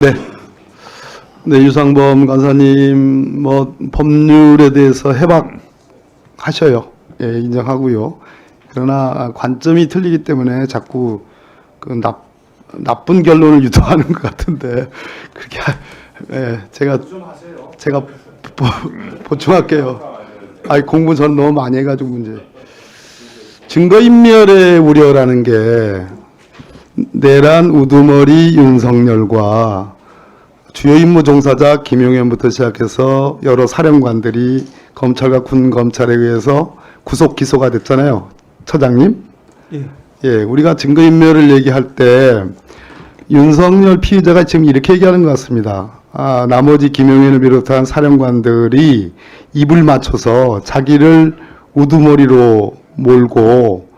네. 네, 유상범 간사님, 뭐, 법률에 대해서 해박하셔요. 예, 인정하고요. 그러나 관점이 틀리기 때문에 자꾸 그 나, 나쁜 결론을 유도하는 것 같은데, 그렇게, 하- 예, 제가, 제가 보, 보충할게요. 아이, 공부 전 너무 많이 해가지고 문제. 증거인멸의 우려라는 게, 내란 우두머리 윤석열과 주요 임무 종사자 김용현부터 시작해서 여러 사령관들이 검찰과 군 검찰에 의해서 구속 기소가 됐잖아요. 처장님. 예. 예, 우리가 증거 인멸을 얘기할 때 윤석열 피의자가 지금 이렇게 얘기하는 것 같습니다. 아, 나머지 김용현을 비롯한 사령관들이 입을 맞춰서 자기를 우두머리로 몰고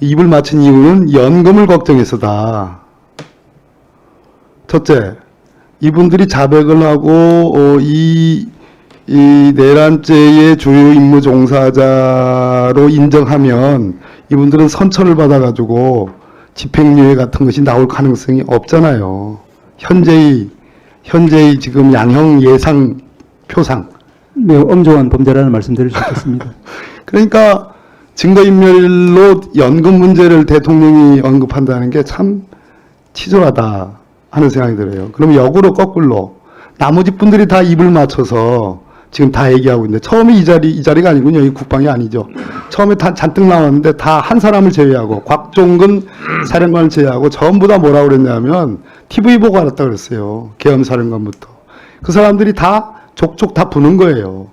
입을 맞춘 이유는 연금을 걱정해서다. 첫째, 이분들이 자백을 하고 어, 이, 이 내란죄의 주요 임무 종사자로 인정하면 이분들은 선처를 받아가지고 집행유예 같은 것이 나올 가능성이 없잖아요. 현재의 현재의 지금 양형 예상 표상 매우 엄중한 범죄라는 말씀드릴 수 있겠습니다. 그러니까 증거인멸로 연금 문제를 대통령이 언급한다는 게 참 치졸하다 하는 생각이 들어요. 그럼 역으로 거꾸로 나머지 분들이 다 입을 맞춰서 지금 다 얘기하고 있는데 처음에 이 자리 이 자리가 아니군요. 이 국방이 아니죠. 처음에 다 잔뜩 나왔는데 다 한 사람을 제외하고 곽종근 사령관을 제외하고 전부 다 뭐라고 그랬냐면 TV 보고 알았다 그랬어요. 계엄 사령관부터 그 사람들이 다 족족 다 부는 거예요.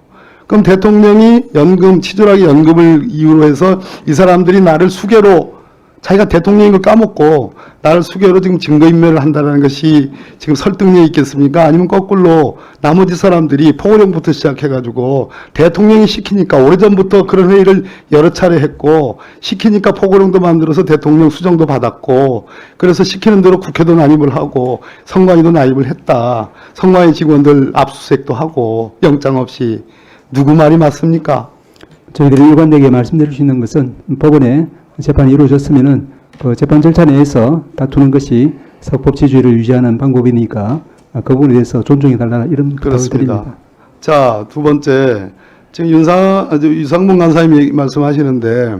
그럼 대통령이 연금, 치졸하게 연금을 이유로 해서 이 사람들이 나를 수개로 자기가 대통령인 걸 까먹고 나를 수개로 지금 증거인멸을 한다는 것이 지금 설득력이 있겠습니까? 아니면 거꾸로 나머지 사람들이 포고령부터 시작해가지고 대통령이 시키니까 오래전부터 그런 회의를 여러 차례 했고 시키니까 포고령도 만들어서 대통령 수정도 받았고 그래서 시키는 대로 국회도 난입을 하고 선관위도 난입을 했다. 선관위 직원들 압수수색도 하고 영장 없이 누구 말이 맞습니까? 저희들이 일관되게 말씀드릴 수 있는 것은 법원에 재판이 이루어졌으면은 그 재판 절차 내에서 다투는 것이 사법치주의를 유지하는 방법이니까 그 부분에 대해서 존중해 달라 이런 그렇습니다. 드립니다. 자, 두 번째. 지금 윤상, 아, 저 유상문 간사님이 말씀하시는데,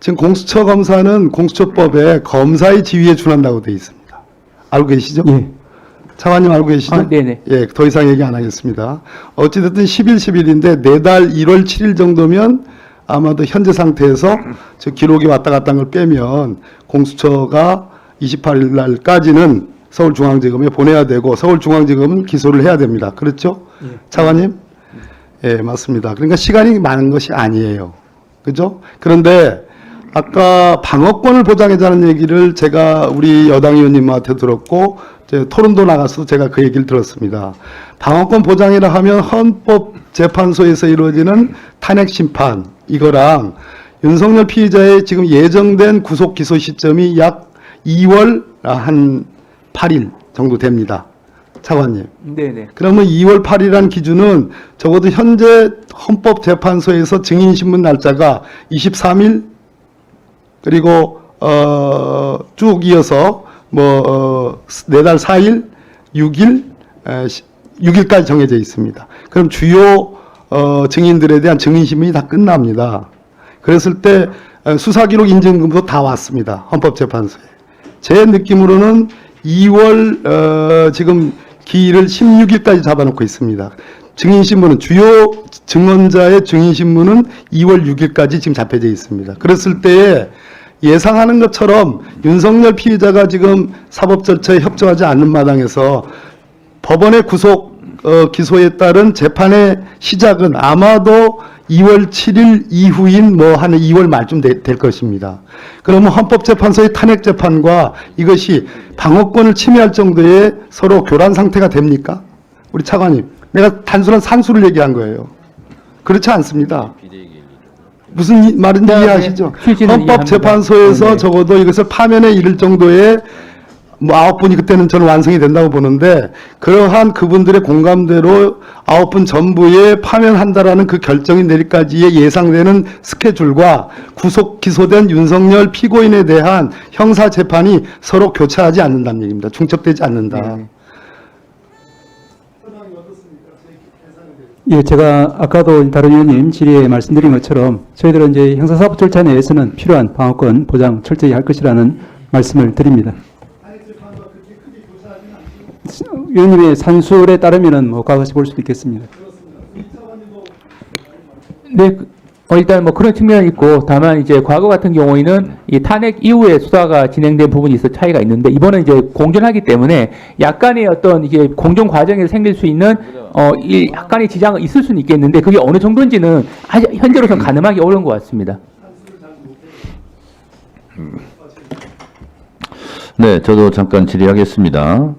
지금 공수처 검사는 공수처법에 검사의 지위에 준한다고 되어 있습니다. 알고 계시죠? 예. 차관님 알고 계시죠? 아, 네네. 예, 더 이상 얘기 안 하겠습니다. 어찌됐든 10일, 10일인데 내달 1월 7일 정도면 아마도 현재 상태에서 저 기록이 왔다 갔다 한 걸 빼면 공수처가 28일 날까지는 서울중앙지검에 보내야 되고 서울중앙지검은 기소를 해야 됩니다. 그렇죠? 차관님? 예, 맞습니다. 그러니까 시간이 많은 것이 아니에요. 그죠? 그런데 아까 방어권을 보장해자는 얘기를 제가 우리 여당 의원님한테 들었고 제 토론도 나가서 제가 그 얘기를 들었습니다. 방어권 보장이라 하면 헌법재판소에서 이루어지는 탄핵 심판 이거랑 윤석열 피의자의 지금 예정된 구속 기소 시점이 약 2월 한 8일 정도 됩니다. 차관님. 네네. 그러면 2월 8일이라는 기준은 적어도 현재 헌법재판소에서 증인 신문 날짜가 23일 그리고 어, 쭉 이어서 뭐 어, 네달 4일, 6일, 에, 시- 6일까지 정해져 있습니다. 그럼 주요 어, 증인들에 대한 증인신문이 다 끝납니다. 그랬을 때 에, 수사기록 인증금도 다 왔습니다. 헌법재판소에. 제 느낌으로는 2월 어, 지금 기일을 16일까지 잡아놓고 있습니다. 증인 신문은 주요 증언자의 증인 신문은 2월 6일까지 지금 잡혀져 있습니다. 그랬을 때에 예상하는 것처럼 윤석열 피의자가 지금 사법 절차에 협조하지 않는 마당에서 법원의 구속 어, 기소에 따른 재판의 시작은 아마도 2월 7일 이후인 뭐 한 2월 말쯤 되- 될 것입니다. 그러면 헌법재판소의 탄핵 재판과 이것이 방어권을 침해할 정도의 서로 교란 상태가 됩니까? 우리 차관님, 내가 단순한 상수를 얘기한 거예요. 그렇지 않습니다. 무슨 이- 말인지 네, 이해하시죠? 네. 헌법재판소에서. 네, 네. 적어도 이것을 파면에 이를 정도의 뭐 아홉 분이 그때는 저는 완성이 된다고 보는데 그러한 그분들의 공감대로 아홉 분 전부에 파면한다라는 그 결정이 내릴까지의 예상되는 스케줄과 구속 기소된 윤석열 피고인에 대한 형사 재판이 서로 교차하지 않는다는 얘기입니다. 중첩되지 않는다. 네. 예, 제가 아까도 다른 의원님 질의에 말씀드린 것처럼 저희들은 이제 형사사법 절차 내에서는 필요한 방어권 보장 철저히 할 것이라는 말씀을 드립니다. 의원님의 산술에 따르면은 뭐 과거시 볼 수도 있겠습니다. 네, 그- 어, 일단 뭐 그런 측면이 있고 다만 이제 과거 같은 경우에는 이 탄핵 이후에 수사가 진행된 부분이 있어 차이가 있는데 이번은 이제 공전하기 때문에 약간의 어떤 이게 공정 과정에서 생길 수 있는 어, 이 약간의 지장은 있을 수는 있겠는데 그게 어느 정도인지는 아직 현재로서는 가늠하기 어려운 것 같습니다. 네, 저도 잠깐 질의하겠습니다.